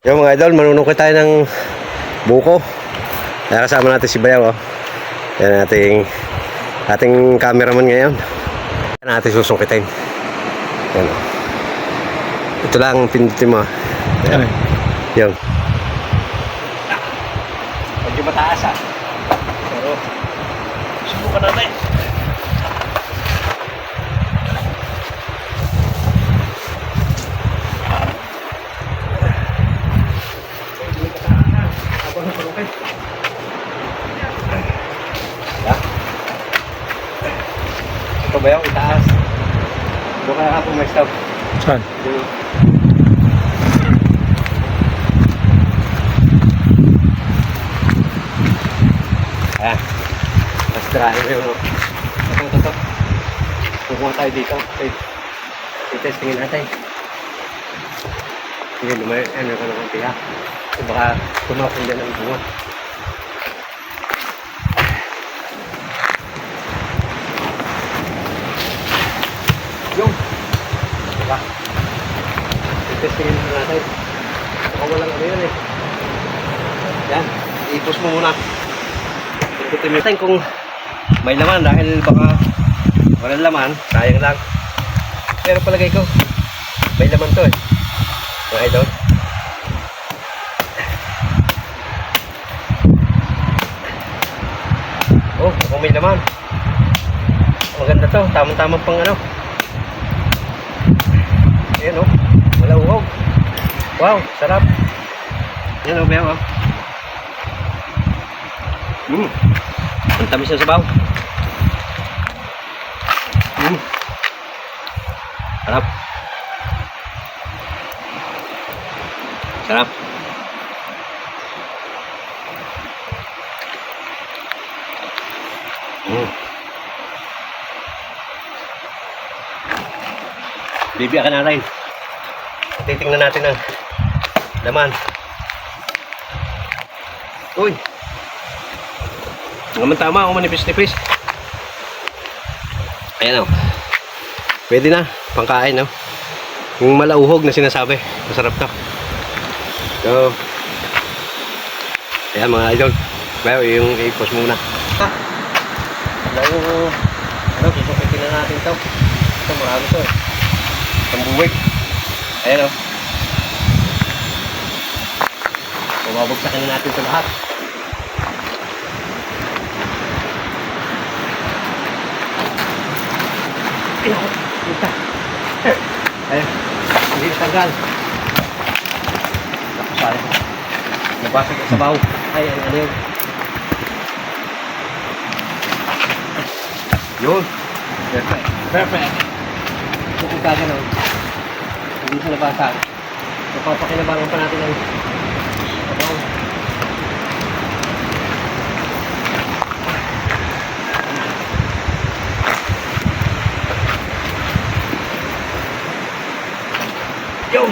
Yung mga idol, manunungkit tayo ng buko. Kaya kasama natin si Bayaw. Oh. Yan ating, ating cameraman ngayon. Yan natin susungkitin. Yan. oh. Ito lang pindutin mo. Yan. Yan. Medyo mataas ah. Pero, subukan natin. Ito ba yung itaas? Doon ka na may stop. Saan? Ayan. Tapos darahin mo yung... Ito, ito, ito. Kukuha tayo dito. Okay. I-testingin natin. Sige, lumay, ano ka ng konti ha. Kasi baka tumapon din ang bunga. Yung! Diba? I-testingin muna natin. Baka walang ano yun eh. Yan. Iipos mo muna. Mo natin kung may laman dahil baka walang laman, sayang lang. Pero palagay ko, may laman to eh. Mga idol. Oh, kung may laman. Maganda to, tamang-tamang pang ano. Ayan oh, wala uhog. Wow, sarap. Yan oh, Beo oh. Mm. Ang tamis ng sabaw. Mm. Sarap. Sarap. Bibiyakan natin. Titingnan natin ang laman. Uy! Naman tama ako manipis-nipis. Ayan o. Pwede na. Pangkain no. Yung malauhog na sinasabi. Masarap to. So, ayan mga idol. Bayo, yung ipos muna. Ha? Ano, susukitin na natin to. Ito, marami to eh. Ang buwig. Ayan o. Bumabagsakin na natin ito lahat. Ay, ako. Puta. Ayun. Hindi tagal. Tapos sayang. Nabasag sa sabaw. Ay, ano, ano yun? Yun. Perfect. Perfect. Kung gano'n. Hindi siya nabasag. Napapakinabangan pa natin ang sabaw. Yo!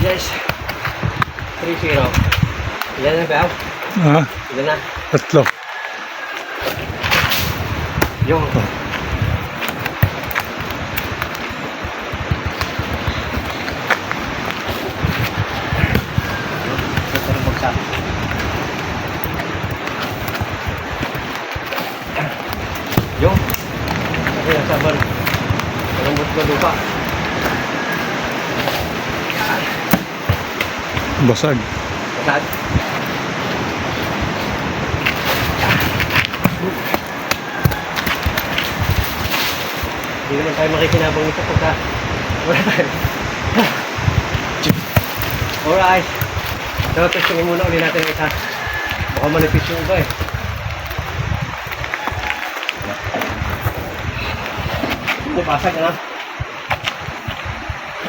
Yes! 3-0. Ilan na ba? Ah, Ilan na? tatlo. Yo! Ito rin bagsak. Yo! Kasi ang saban. Malambot ko lupa. Basag. Basag. Hindi naman tayo makikinabang nito pagka wala tayo. Alright. So, testingin muna ulit natin ang isa. Baka manipis yung iba eh. Bumabasag na.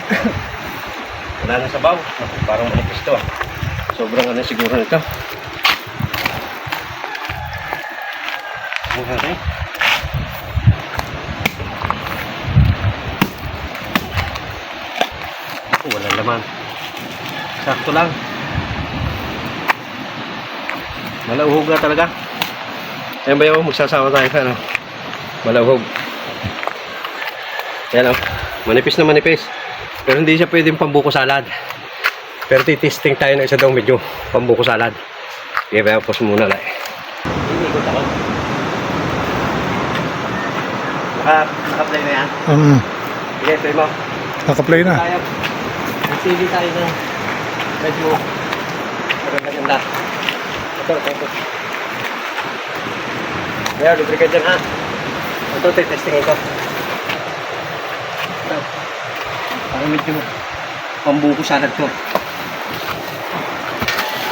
Wala na sabaw. Naku, Parang manipis to ah. Sobrang ano siguro nito. Bukan natin. Oh, wala laman. Sakto lang. Malauhog na talaga. Ayan ba yung magsasama tayo sa ano? Malauhog. Ayan o. Manipis na manipis. Pero hindi siya pwedeng pambuko salad. Pero titesting tayo ng isa daw medyo pambuko salad. Sige, kaya pause muna lang. Inikot ako. Naka, naka-play na yan. Um, Sige, play mo. naka-play na. Tayo. Nagsili tayo na. Medyo maganda-ganda. Ito, ito, ito. Kaya, lubricant dyan ha. Ito, testing. Ito. Parang medyo pambuko salad to.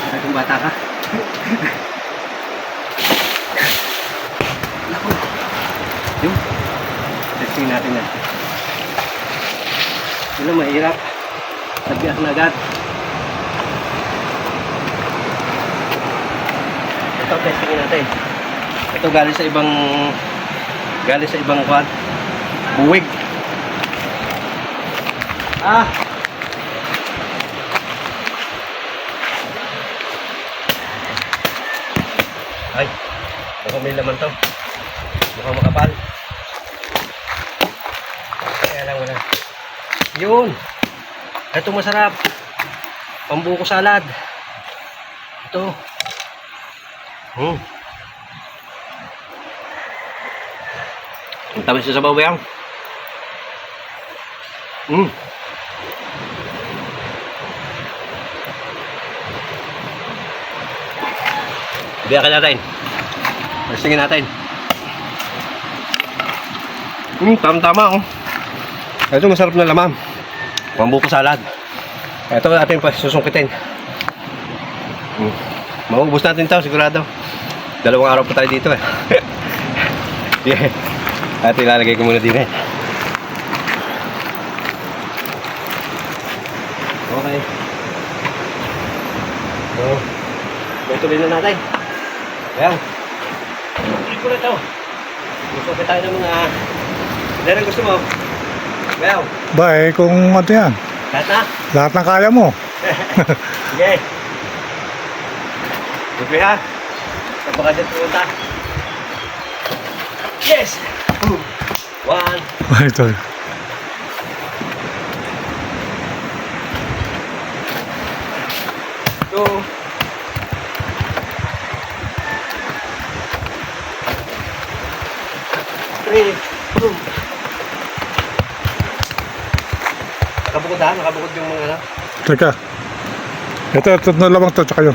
Para kung bata ka. Naku. Yung. Testing natin yan. Ang mahirap. Nagbiyak na agad. Ito, testingin natin. Ito galing sa ibang galing sa ibang kwan. Buwig. Ah! Ay, mukhang may laman to. Mukhang makapal. Kaya lang wala. Yun! Ito masarap. Pambuko salad. Ito. Hmm. Ang tamis sa sabaw ba yan? Hmm. Biya ka natin. Testingin natin. Hmm, tama-tama oh. Ito masarap na lamang. Pambuko salad. Ito natin pa susungkitin. Hmm. Maubos natin ito sigurado. Dalawang araw pa tayo dito eh. yeah. At ilalagay ko muna din eh. Okay. So, tuloy na natin. Ayan. Tuloy ko na ito. Gusto ko tayo ng mga... Ano ang gusto mo? Ayan. Ba, eh, kung ano yan, Lahat na? lahat ng kaya mo. Sige. Libre ha? Saan ba ka dyan pumunta? Yes! Two. One. Ito. Two. Ha? Nakabukod yung mga ano? Teka. Ito, ito na lamang to, tsaka yun.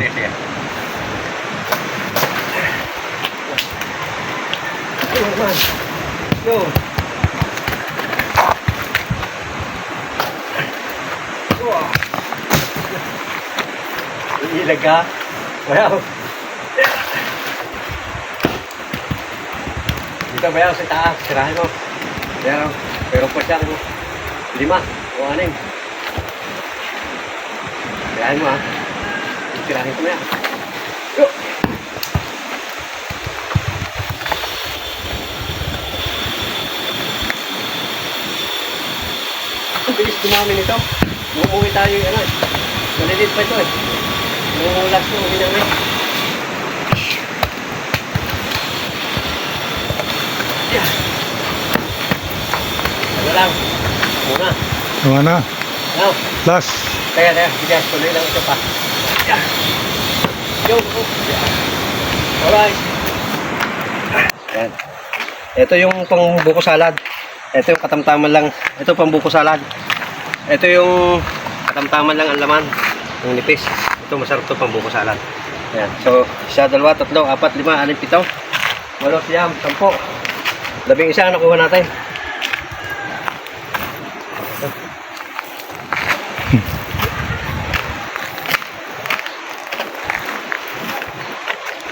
Go. Iilag ka. Bayaw. Dito bayaw sa taas. Sirahin mo. Pero, pero pa siyang lima o anim. Sirahin mo ha. Sirahin ko na yan. Go. Ang bilis dumami nito. Umuwi tayo yung ano eh. Malilit pa ito eh. Nangungulas mo, uwi namin. Yeah. Ano lang. Muna. Mga na. Ano? Last. Teka, teka. Bigas, tuloy lang ito pa. Yo. Oh. Alright. Yan. Ito yung pang buko salad. Ito yung katamtaman lang. Ito pang buko salad. Ito yung katamtaman lang ang laman. Yung nipis. Ito masarap to pang buko salad. Yan. So, isa, dalawa, tatlo, apat, lima, anim, pito. Walo, siyam, sampo. Labing isa ang nakuha natin.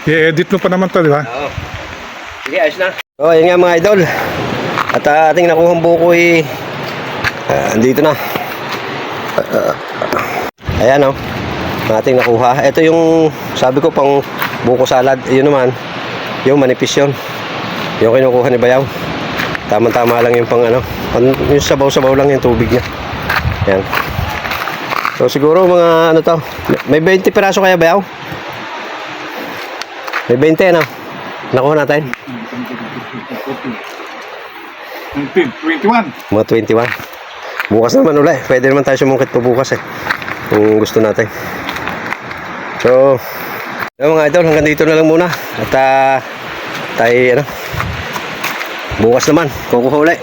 I-edit mo pa naman to, di ba? Oo. Sige, ayos na. Oh, yun nga mga idol. At uh, ating nakuhang buko eh, ah, andito na. Ah, ah, ayan oh. Ating nakuha. Ito yung sabi ko pang buko salad. Yun naman. Yung manipis yun. Yung kinukuha ni Bayaw. Tama-tama lang yung pang ano. An- Yung sabaw-sabaw lang yung tubig niya. Ayan. So siguro mga ano to. May 20 piraso kaya Bayaw? May 20 ano? Nakuha natin. 21. Mga 21. Bukas naman ulit. Pwede naman tayo sumungkit pa bukas eh. Kung gusto natin. So, yun mga idol, hanggang dito na lang muna. At ah, tayo, ano, bukas naman, kukuha ulit.